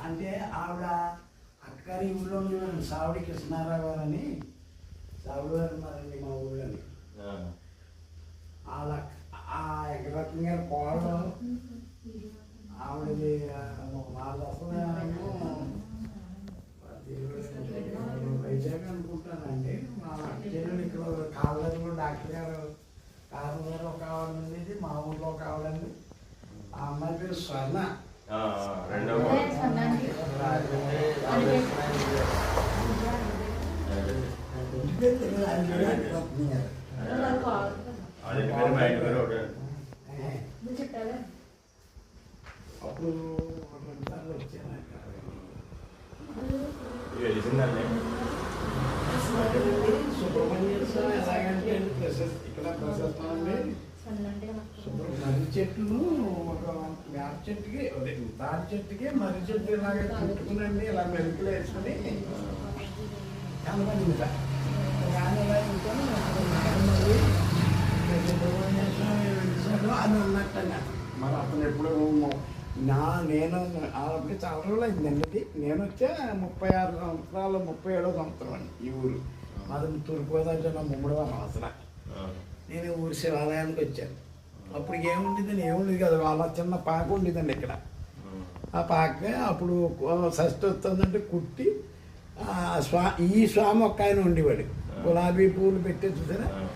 అంటే ఆవిడ అక్కడి ఊళ్ళో ఉండేవాడు సావిడి కృష్ణారావు గారు అని సావిడి గారు ఉన్నారండి మా ఊళ్ళోని వాళ్ళ ఆ ఎగరత్న గారి కోడలు ఆవిడది ఆ, వాళ్ళ డాక్టర్ గారు కారణం గారు ఒక ఆవిడ ఉండేది మా ఊళ్ళో ఒక ఆవిడండి ఆ అమ్మాయి పేరు స్వర్ణ రెండవ ఇంటి పేరు తెలియదు, ఆయన పేరు ఎగరత్న గారు. అది పేరు మా ఇంటి పేరు ఒకటే ఏ, అప్పుడు రెండు సార్లు వచ్చాను ఇది తెలిసిందండి మర్రి చెట్టును ఒక వేప చెట్టుకి అదే తాడి చెట్టుకి మర్రి చెట్టు ఇలాగ చుట్టుకునండి ఇలా మెరుపులు వేసుకుని. కనపడింది కానీ ఇలా అని ఉన్నట్టు మరి అతను ఎప్పుడు నా నేను అప్పుడు చాలా రోజులు అయిందండి. నేను వచ్చే ముప్పై ఆరు సంవత్సరాలు ముప్పై ఏడో సంవత్సరం అండి ఈ ఊరు. మాది తూర్పుగోదావరి జిల్లా ముమ్మడి అసలు నేను ఊరి శివాలయానికి వచ్చాను. అప్పుడు ఏముండేది ఏముండేది కదా వాళ్ళ చిన్న పాక ఉండేదండి ఇక్కడ. ఆ. పాక అప్పుడు షష్ఠి వస్తుందంటే కుట్టి స్వా ఈ స్వామి ఒక్క ఆయన ఉండేవాడు. గులాబీ పూలు పెట్టి చూసారా?